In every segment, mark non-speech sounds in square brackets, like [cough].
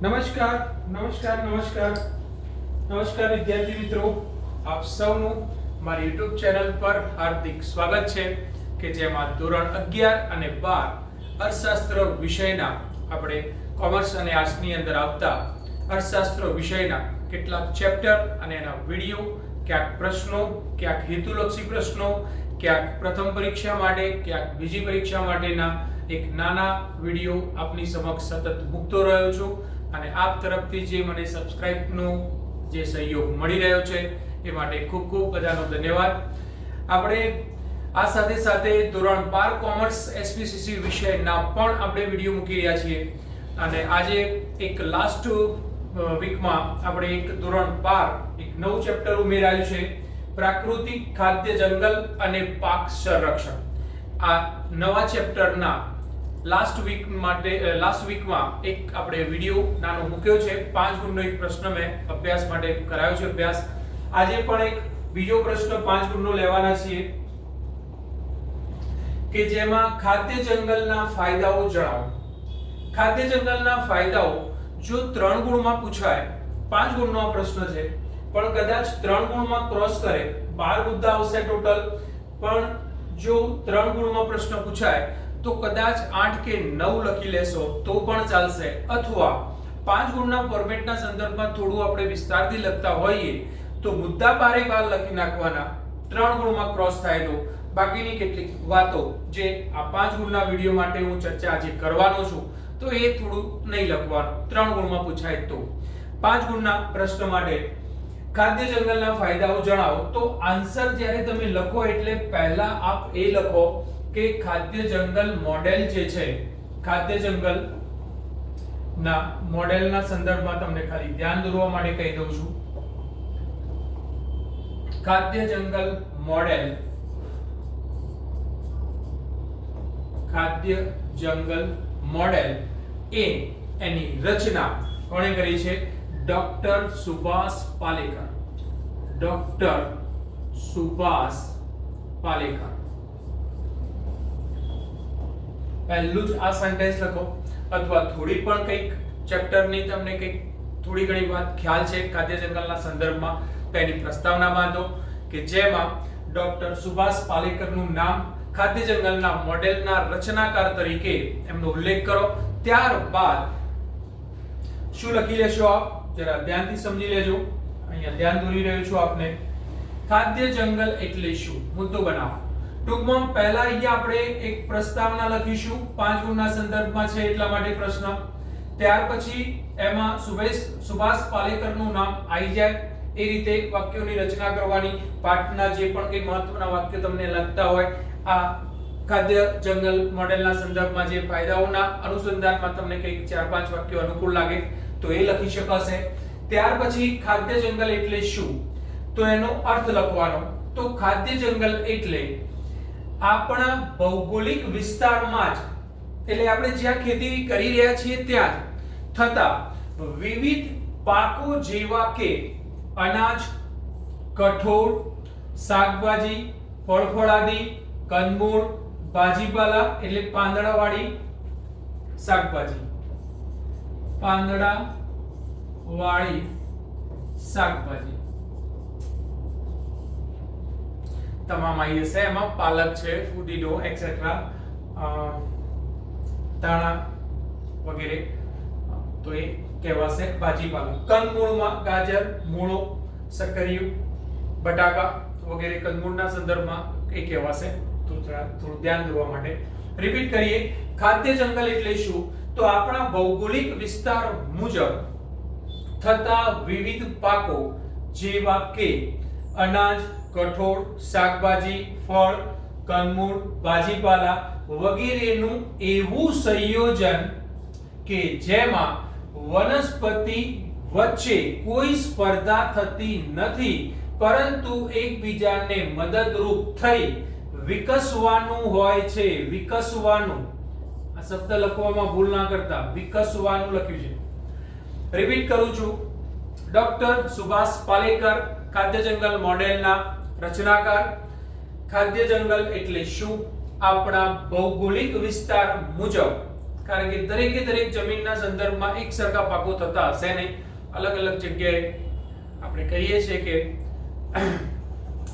નમસ્કાર નમસ્કાર નમસ્કાર. નમસ્કાર વિદ્યાર્થી મિત્રો. આપ સૌનું મારી YouTube ચેનલ પર હાર્દિક સ્વાગત છે કે જેમાં ધોરણ 11 અને 12 અર્થશાસ્ત્ર વિષયના આપણે કોમર્સ અને આર્ટ્સની અંદર આવતા અર્થશાસ્ત્ર વિષયના કેટલાક ચેપ્ટર અને એના વીડિયો, ક્યાંક પ્રશ્નો, ક્યાંક હેતુલક્ષી પ્રશ્નો, ક્યાંક પ્રથમ પરીક્ષા માટે, ક્યાંક બીજી પરીક્ષા માટેના એક નાના વીડિયો આપની સમક્ષ સતત મૂકતો રહ્યો છું. અને આપ તરફથી જે મને સબસ્ક્રાઇબનો જે સહયોગ મળી રહ્યો છે, એ માટે ખૂબ ખૂબ બધાનો ધન્યવાદ. આપણે આ સાથે સાથે ધોરણ બાર કોમર્સ એસપીસીસી વિષયના પણ આપણે વીડિયો મૂકી રહ્યા છીએ. અને આજે એક લાસ્ટ વીકમાં આપણે એક ધોરણ બાર, એક નવું ચેપ્ટર ઉમેરાયું છે. પ્રાકૃતિક ખાદ્ય જંગલ અને પાક સંરક્ષણ. આ નવા ચેપ્ટરના લાસ્ટ વીક માટે લાસ્ટ વીકમાં એક આપણે વીડિયો નાનો મૂક્યો છે. પાંચ ગુણનો એક પ્રશ્ન મેં અભ્યાસ માટે કરાયો છે અભ્યાસ. આજે પણ એક બીજો પ્રશ્ન પાંચ ગુણનો લેવાના છીએ કે જેમાં ખાદ્ય જંગલના ફાયદાઓ જણાવો. ખાદ્ય જંગલના ફાયદાઓ જો ત્રણ ગુણમાં પૂછાય, પાંચ ગુણનો પ્રશ્ન છે. પણ કદાચ ત્રણ ગુણમાં ક્રોસ કરે, બાર મુદ્દા આવશે ટોટલ પણ જો ત્રણ ગુણમાં પ્રશ્ન પૂછાય તો કદાચ આઠ કે નવ લખી લેશો, તો પણ ચાલશે. અથવા પાંચ ગુણના ફોર્મેટના સંદર્ભમાં થોડું આપણે વિસ્તારથી લખતા હોઈએ, તો મુદ્દા બારે બાર લખી નાખવાના. ત્રણ ગુણમાં ક્રોસ થાય તો. બાકીની કેટલીક વાતો જે આ પાંચ ગુણના વીડિયો માટે હું ચર્ચા આજે કરવાનો છું, તો એ થોડું નહીં લખવાનું. ત્રણ ગુણમાં પૂછાય તો. પાંચ ગુણના પ્રશ્ન માટે ખાદ્ય જંગલના ફાયદાઓ જણાવો. તો આન્સર જ્યારે તમે લખો એટલે પહેલા આપ એ લખો કે ખાદ્ય જંગલ મોડેલ જે છે, ખાદ્ય જંગલ ના મોડેલના સંદર્ભમાં તમને ખાલી ધ્યાન દોરવા માટે કહી દઉં છું. ખાદ્ય જંગલ મોડેલ. ખાદ્ય જંગલ મોડેલ એ એની રચના કોણે કરી છે? ડોક્ટર સુભાષ પાલેકર. ડોક્ટર સુભાષ પાલેકર. પહેલું જ આ સેન્ટેન્સ લખો. અથવા થોડી પણ કંઈક ચેપ્ટરની તમને કંઈક થોડી ઘણી વાત ખ્યાલ છે ખાદ્ય જંગલના સંદર્ભમાં, તો પ્રસ્તાવના બાંધો કે જેમાં ડોક્ટર સુભાષ પાલેકરનું નામ ખાદ્ય જંગલના મોડેલના રચનાકાર તરીકે એમનો ઉલ્લેખ કરો. ત્યારબાદ શું લખી લેશો આપ? જરા ધ્યાનથી સમજી લેજો. અહીંયા ધ્યાન દોરી રહ્યો છું આપને. ખાદ્ય જંગલ એટલે શું? મુદ્દો બનાવો. ટૂંકમાં પહેલા અહીંયા આપણે એક પ્રસ્તાવના લખીશું. પાંચ ગુણના સંદર્ભમાં છે એટલા માટે પ્રશ્ન. ત્યાર પછી એમાં સુભાષ સુભાષ પાલેકરનું નામ આવી જાય. એ રીતે વાક્યોની રચના કરવાની, પાઠના જે પણ કંઈ મહત્વના વાક્ય તમને લગતા હોય, આ ખાદ્ય જંગલ મોડેલના સંદર્ભમાં જે ફાયદાઓના અનુસંધાનમાં તમને કંઈક ચાર પાંચ વાક્યો અનુકૂળ લાગે, તો એ લખી શકાશે. ત્યાર પછી ખાદ્ય જંગલ એટલે શું? તો એનો અર્થ લખવાનો. તો ખાદ્ય જંગલ એટલે આપણા ભૌગોલિક વિસ્તારમાં જ. એટલે આપણે જ્યાં ખેતી કરી રહ્યા છીએ ત્યાં જ. થતા વિવિધ પાકો જેવા કે અનાજ, કઠોળ, શાકભાજી ફળફળાદી કંદમૂળ ભાજીપાલા એટલે પાંદડાવાળી શાકભાજી. પાંદડા વાળી શાકભાજી. તમામ આવી જશે એમાં પાલક છે ફુદીનો એક્સેટ્રા ધાણા વગેરે. તો એ કહેવાશે ભાજીપાલા કંદમૂળમાં ગાજર, મૂળો સક્કરિયું બટાકા વગેરે કંદમૂળના સંદર્ભમાં એ કહેવાશે. થોડું ધ્યાન દોરવા માટે. રિપીટ કરીએ. ખાદ્ય જંગલ એટલે શું? તો આપણા ભૌગોલિક વિસ્તાર મુજબ થતા વિવિધ પાકો જેવા કે અનાજ કઠોળ, શાકભાજી, ફળ કંદમૂળ ભાજીપાલા વગેરેનું એવું સંયોજન કે જેમાં વનસ્પતિ વચ્ચે કોઈ સ્પર્ધા થતી નથી, પરંતુ એકબીજાને મદદરૂપ થઈ વિકસવાનું હોય છે. વિકસવાનું. આ શબ્દ લખવામાં ભૂલ ના કરતા. વિકસવાનું લખ્યું છે. રિપીટ કરું છું. ડોક્ટર સુભાષ પાલેકર, ખાદ્ય જંગલ મોડેલના રચનાકાર, ખાદ્ય જંગલ એટલે શું? આપણા ભૌગોલિક વિસ્તાર મુજબ. કારણ કે દરેકે દરેક જમીનના સંદર્ભમાં એક સરખા પાકો થતા હશે નહીં. અલગ અલગ જગ્યાએ આપણે કહીએ છીએ કે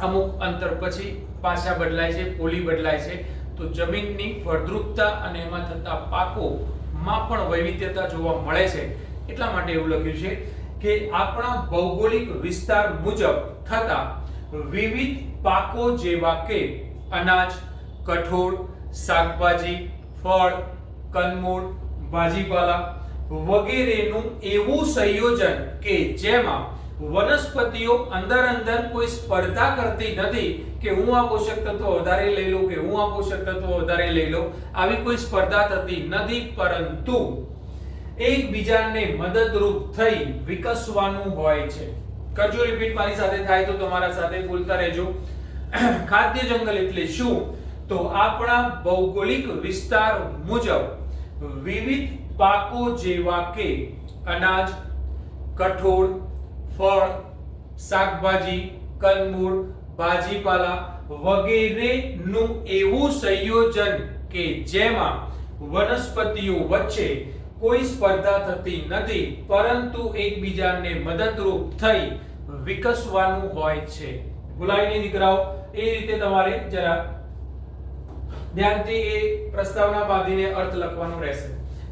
અમુક અંતર પછી પાછા બદલાય છે, પોલી બદલાય છે. તો જમીનની ફળદ્રુપતા અને એમાં થતા પાકોમાં પણ વૈવિધ્યતા જોવા મળે છે. એટલા માટે એવું લખ્યું છે કે આપણા ભૌગોલિક વિસ્તાર મુજબ થતા વિવિધ પાકો જેવા કે અનાજ, કઠોળ, શાકભાજી, ફળ કંદમૂળ ભાજીપાલા વગેરેનું એવું સંયોજન કે જેમાં વનસ્પતિઓ અંદર અંદર કોઈ સ્પર્ધા કરતી નથી કે હું આ પોષક તત્વો વધારે લઈ લઉં કે હું આ પોષક તત્વો વધારે લઈ લઉં, આવી કોઈ સ્પર્ધા થતી નથી. પરંતુ એકબીજાને મદદરૂપ થઈ વિકસવાનું હોય છે. કરજો રિપીટ મારી સાથે થાય તો તમારા સાથે બોલતા રહેજો. [clears throat] ખાદ્ય જંગલ એટલે શું? તો આપણા ભૌગોલિક વિસ્તાર મુજબ વિવિધ પાકો જેવા કે અનાજ, કઠોળ, ફળ, શાકભાજી કંદમૂળ ભાજીપાલા વગેરેનું એવું સંયોજન કે જેમાં વનસ્પતિઓ વચ્ચે કોઈ સ્પર્ધા થતી નથી, પરંતુ એકબીજાને મદદરૂપ થઈ વિકસવાનું હોય છે. ભૂલાય દીકરાઓ, એ રીતે તમારે જરા ધ્યાનથી એ પ્રસ્તાવના બાંધીને અર્થ લખવાનો રહેશે.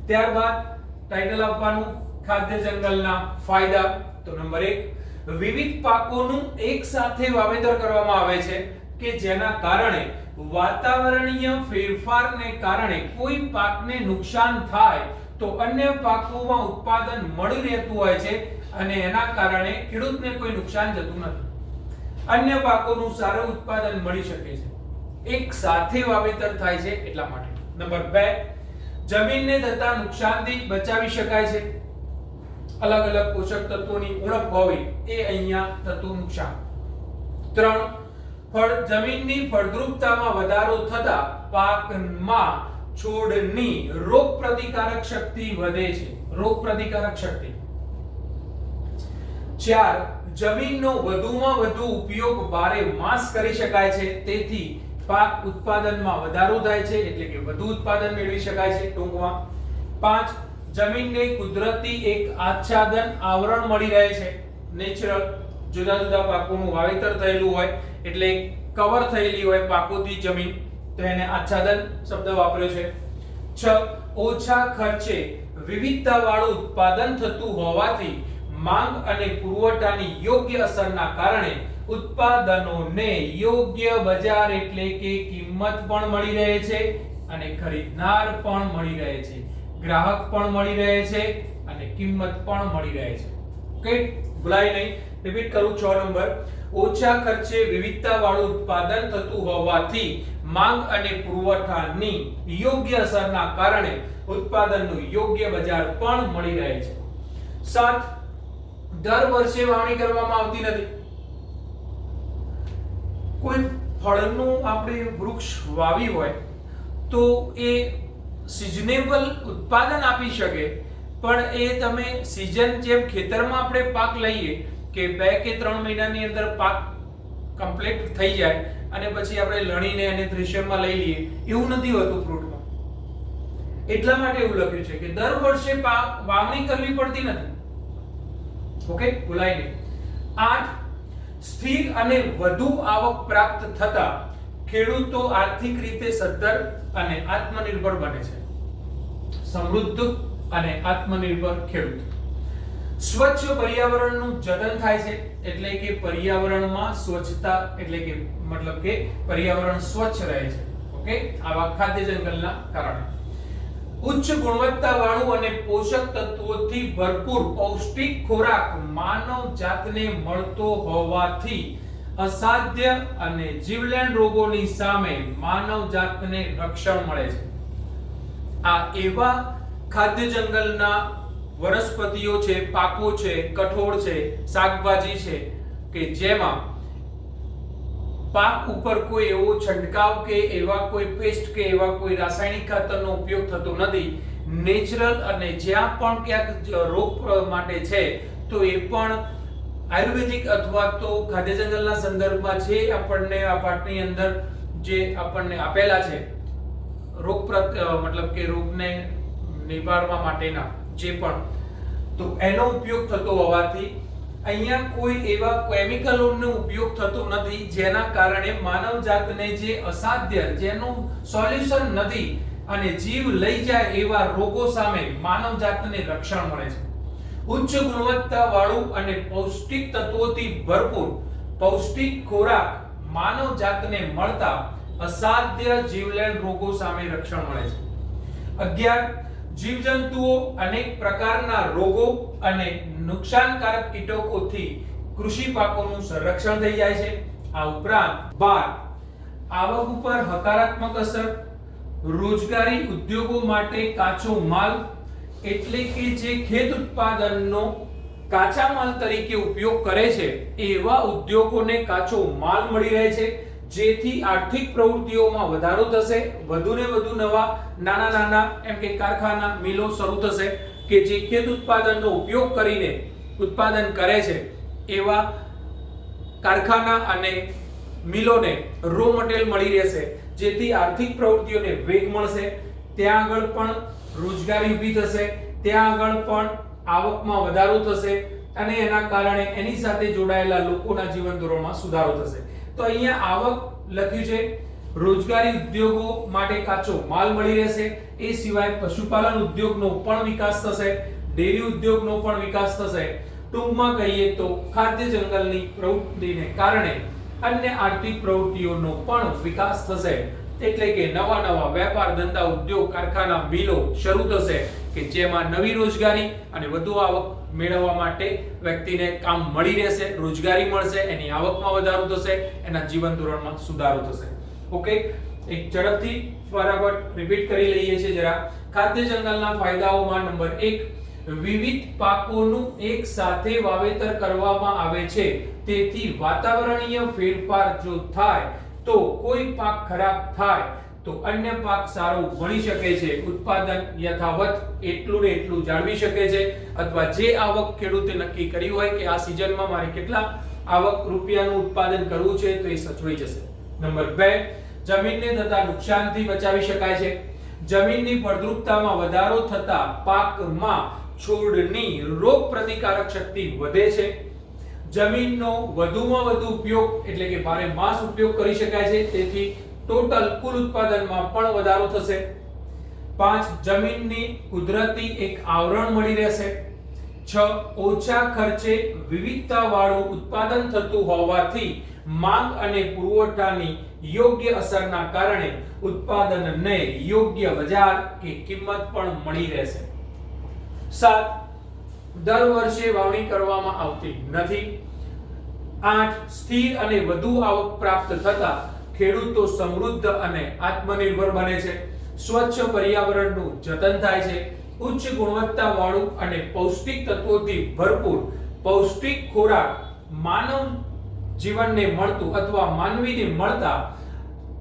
ત્યારબાદ ટાઇટલ આપવાનું, ખાદ્ય જંગલના ફાયદા, તો નંબર એક, વિવિધ પાકોનું એક સાથે વાવેતર કરવામાં આવે છે કે જેના કારણે વાતાવરણીય ફેરફારને કારણે કોઈ પાકને નુકસાન થાય તો અન્ય પાકોમાં ઉત્પાદન મળી રહેતું હોય છે અને એના કારણે ખેડૂતને કોઈ નુકસાન જતું નથી. અન્ય પાકોનું સારું ઉત્પાદન મળી શકે છે. એક સાથે વાવેતર થાય છે એટલા માટે. નંબર બે, જમીનને થતા નુકસાનથી બચાવી શકાય છે. અલગ અલગ પોષક તત્વોની ઉણપ હોવી એ અહીંયા થતું નુકસાન. ત્રણ, ફળ જમીનની ફળદ્રુપતામાં વધારો થતા પાકમાં છોડની રોગ પ્રતિકારક શક્તિ વધે છે. રોગ પ્રતિકારક શક્તિ. ચાર, જમીનનો વધુમાં વધુ ઉપયોગ બારે માસ કરી શકાય છે. તેથી પાક ઉત્પાદનમાં વધારો થાય છે, એટલે કે વધુ ઉત્પાદન મેળવી શકાય છે ટૂંકમાં. પાંચ, જમીનને કુદરતી એક આચ્છાદન આવરણ મળી રહે છે. નેચરલ, જુદા જુદા પાકોનું વાવેતર થયેલું હોય, એટલે કવર થયેલી હોય પાકોથી જમીન. તો એને આચ્છાદન શબ્દ વાપર્યો છે. છ, ઓછા ખર્ચે વિવિધતાવાળું ઉત્પાદન થતું હોવાથી માંગ અને પુરવઠાની યોગ્ય અસરના કારણે ઉત્પાદનોને યોગ્ય બજાર એટલે કે કિંમત પણ મળી રહે છે અને ખરીદનાર પણ મળી રહે છે. ગ્રાહક પણ મળી રહે છે અને કિંમત પણ મળી રહે છે. ઓકે? ભૂલાય નહીં. રિપીટ કરું 6 નંબર. ઓછા ખર્ચે વિવિધતાવાળું ઉત્પાદન થતું હોવાથી માંગ અને પુરવઠાની યોગ્ય અસરના કારણે ઉત્પાદનનું યોગ્ય બજાર પણ મળી રહે છે. સાત, દર વર્ષે વાવણી કરવામાં આવતી નથી. કોઈ ફળનું આપણે વૃક્ષ વાવી હોય તો એ સિઝનેબલ ઉત્પાદન આપી શકે, પણ એ તમે સિઝન જેમ ખેતરમાં આપણે પાક લઈએ કે બે કે ત્રણ મહિનાની અંદર પાક કમ્પ્લીટ થઈ જાય અને પછી આપણે લણીને એને થ્રેશરમાં લઈ લઈએ. એવું નથી હોતું ફ્રૂટમાં. એટલા માટે એવું લખ્યું છે કે દર વર્ષે વાવણી કરવી પડતી નથી. ઓકે, ભૂલાય નહીં. આઠ, સ્થિર અને વધુ આવક પ્રાપ્ત થતા ખેડૂતો આર્થિક રીતે સદ્ધર અને આત્મનિર્ભર બને છે. સમૃદ્ધ અને આત્મનિર્ભર ખેડૂત. સ્વચ્છ પર્યાવરણનું જતન થાય છે, એટલે કે પર્યાવરણમાં સ્વચ્છતા, એટલે કે મતલબ કે પર્યાવરણ સ્વચ્છ રહે છે. ઓકે? આવા ખાદ્ય જંગલના કારણે. ઉચ્ચ ગુણવત્તાવાળું અને પોષક તત્વોથી ભરપૂર પૌષ્ટિક ખોરાક માનવ જાતને મળતો હોવાથી અસાધ્ય અને જીવલેણ રોગોની સામે માનવ જાતને રક્ષણ મળે છે. આ એવા ખાદ્ય જંગલના વનસ્પતિઓ છે, પાકો છે, કઠોળ છે, શાકભાજી છે, કે જેમાં પાક ઉપર કોઈ એવો છંટકાવ કે એવા કોઈ પેસ્ટ કે એવા કોઈ રાસાયણિક ખાતરનો ઉપયોગ થતો નથી. નેચરલ અને જ્યાં પણ ક્યાંક રોગ માટે છે, તો એ પણ આયુર્વેદિક અથવા તો ખાદ્ય જંગલના સંદર્ભમાં જે આપણને આ પાઠની અંદર જે આપણને આપેલા છે, રોગ મતલબ કે રોગને નિવારવા માટેના. જે પણ. તો એનો ઉપયોગ થતો હોવાથી અહીંયા કોઈ એવા કેમિકલોનો ઉપયોગ થતો નથી જેના કારણે માનવ જાતને જે અસાધ્ય, જેનું સોલ્યુશન નથી અને જીવ લઈ જાય એવા રોગો સામે માનવ જાતને રક્ષણ મળે છે. ઉચ્ચ ગુણવત્તા વાળું અને પૌષ્ટિક તત્વોથી ભરપૂર પૌષ્ટિક ખોરાક માનવ જાતને મળતા અસાધ્ય જીવલેણ રોગો સામે રક્ષણ મળે છે. અગિયાર જીવજંતુઓ અનેક પ્રકારના રોગો અને નુકસાનકારક કીટકોથી કૃષિ પાકોનું સંરક્ષણ થઈ જાય છે. આ ઉપરાંત બાર, આવક ઉપર હકારાત્મક અસર, રોજગારી ઉદ્યોગો માટે કાચો માલ એટલે કે જે ખેત ઉત્પાદનનો કાચા માલ તરીકે ઉપયોગ કરે છે, એવા ઉદ્યોગોને કાચો માલ મળી રહે છે. જેથી આર્થિક પ્રવૃત્તિઓમાં વધારો થશે, વધુને વધુ નવા, નાના નાના, એમ કે કારખાના, મિલો શરૂ થશે, કે જે ખેત ઉત્પાદનનો ઉપયોગ કરીને ઉત્પાદન કરે છે, એવા કારખાના અને મિલોને રો મટેરિયલ મળી રહેશે, જેથી આર્થિક પ્રવૃત્તિઓને વેગ મળશે, ત્યાં આગળ પણ રોજગારી ઊભી થશે, ત્યાં આગળ પણ આવકમાં વધારો થશે, અને એના કારણે એની સાથે જોડાયેલા લોકોના જીવન ધોરણમાં સુધારો થશે. તો અહીંયા આવક લખ્યું છે, રોજગારી ઉદ્યોગો માટે કાચો માલ મળી રહેશે. એ સિવાય પશુપાલન ઉદ્યોગનો પણ વિકાસ થશે, ડેરી ઉદ્યોગનો પણ વિકાસ થશે. ટૂંકમાં કહીએ તો ખાદ્ય જંગલની પ્રવૃત્તિને કારણે અન્ય આર્થિક પ્રવૃત્તિઓનો પણ વિકાસ થશે. એટલે કે નવા નવા વેપાર, ધંધા, ઉદ્યોગ, કારખાના, મિલો શરૂ થશે કે જેમાં નવી રોજગારી અને વધુ આવક મેળવવા માટે વ્યક્તિને કામ મળી રહેશે, રોજગારી મળશે, એની આવકમાં વધારો થશે, એના જીવન ધોરણમાં સુધારો થશે. ઓકે એક ઝડપથી ફટાફટ રિપીટ કરી લઈએ છીએ જરા. ખાદ્ય જંગલના ફાયદાઓમાં નંબર એક, વિવિધ પાકોનું એક સાથે વાવેતર કરવામાં આવે છે. તેથી વાતાવરણીય ફેરફાર જો થાય, તો કોઈ પાક ખરાબ થાય. તો અન્ય પાક સારો ભણી શકે છે, ઉત્પાદન યથાવત એટલું ને એટલું જાળવી શકે છે, અથવા જે આવક ખેડૂતે નક્કી કરી હોય કે આ સિઝનમાં મારે કેટલા આવક રૂપિયાનું ઉત્પાદન કરવું છે, તો એ સચવાઈ જશે. નંબર 2 જમીનને થતા નુકસાનથી બચાવી શકાય છે. જમીનની ફળદ્રુપતામાં વધારો થતા પાકમાં છોડની રોગ પ્રતિકારક શક્તિ વધે છે. જમીનનો વધુમાં વધુ ઉપયોગ એટલે કે ભારે માસ ઉપયોગ કરી શકાય છે, તેથી ટોટલ કુલ ઉત્પાદનમાં પણ વધારો થશે. પાંચ, જમીનની કુદરતી એક આવરણ મળી રહેશે. છ, ઓછા ખર્ચે વિવિધતાવાળું ઉત્પાદન થતું હોવાથી માંગ અને પુરવઠાની યોગ્ય અસરના કારણે ઉત્પાદનને યોગ્ય બજાર કે કિંમત પણ મળી રહેશે. સાત, દર વર્ષે વાવણી કરવામાં આવતી નથી. આઠ, સ્થિર અને વધુ આવક પ્રાપ્ત થતા ખેડૂતો સમૃદ્ધ અને આત્મનિર્ભર બને છે. સ્વચ્છ પર્યાવરણનું જતન થાય છે. ઉચ્ચ ગુણવત્તાવાળું અને પૌષ્ટિક તત્વોથી ભરપૂર પૌષ્ટિક ખોરાક માનવ જીવનને મળતું અથવા માનવીને મળતા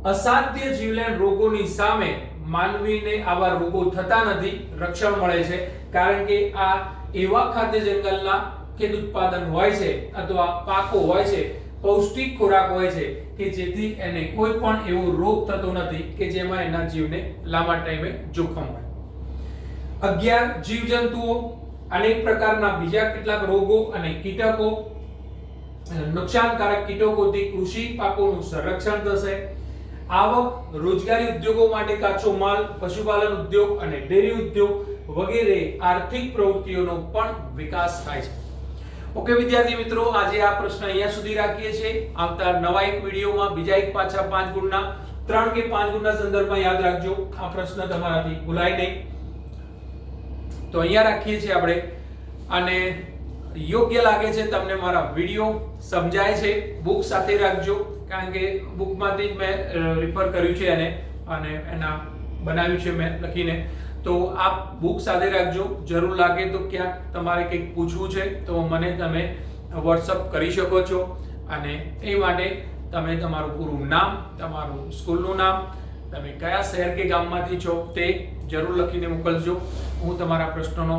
અસાધ્ય જીવલેણ રોગોની સામે માનવીને આવા રોગો થતા નથી, રક્ષણ મળે છે. કારણ કે આ એવા ખાદ્ય જંગલના ખેત ઉત્પાદન હોય છે અથવા પાકો હોય છે પૌષ્ટિક ખોરાક હોય છે કે જેથી એને કોઈ પણ એવો રોગ થતો નથી કે જેમાં એના જીવને લાંબા ટાઈમે જોખમ હોય. અગિયાર જીવજંતુઓ, અનેક પ્રકારના બીજા કેટલાક રોગો અને કીટકો નુકસાનકારક કીટકોથી કૃષિ પાકોનું સંરક્ષણ થશે. આવક, રોજગારી ઉદ્યોગો માટે કાચો માલ, પશુપાલન ઉદ્યોગ અને ડેરી ઉદ્યોગ વગેરે આર્થિક પ્રવૃત્તિઓનો પણ વિકાસ થાય છે. ઓકે, વિદ્યાર્થી મિત્રો, આજે આ પ્રશ્ન અહીંયા સુધી રાખીએ છીએ. આવતા નવા એક વિડીયોમાં બીજા એક પાછા પાંચ ગુણના, ત્રણ કે પાંચ ગુણના સંદર્ભમાં યાદ રાખજો. આ પ્રશ્ન તમારાથી ભૂલાય નહીં. તો અહીંયા રાખીએ છીએ આપણે. અને યોગ્ય લાગે છે તમને મારા વીડિયો સમજાય છે, બુક સાથે રાખજો. કારણ કે બુકમાંથી જ મેં રિફર કર્યું છે એને. અને એના બનાવ્યું છે મેં લખીને. તો આપ બુક સાથે રાખજો. જરૂર લાગે તો ક્યાંક તમારે કંઈક પૂછવું છે, તો મને તમે વોટ્સઅપ કરી શકો છો. અને એ માટે તમે તમારું પૂરું નામ, તમારું સ્કૂલનું નામ, તમે કયા શહેર કે ગામમાંથી છો તે જરૂર લખીને મોકલજો. હું તમારા પ્રશ્નોનો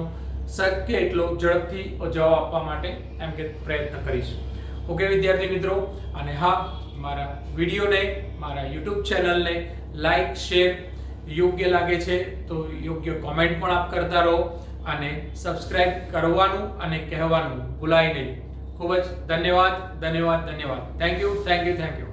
શક્ય એટલો ઝડપથી જવાબ આપવા માટે એમ કે પ્રયત્ન કરીશ. ઓકે વિદ્યાર્થી મિત્રો? અને હા, મારા વિડીયોને, મારા યુટ્યુબ ચેનલને લાઈક શેર યોગ્ય લાગે છે તો યોગ્ય કોમેન્ટ પણ આપ કરતા રહો અને સબસ્ક્રાઇબ કરવાનું અને કહેવાનું ભૂલાય નહીં. ખૂબ જ ધન્યવાદ ધન્યવાદ ધન્યવાદ. Thank you thank you thank you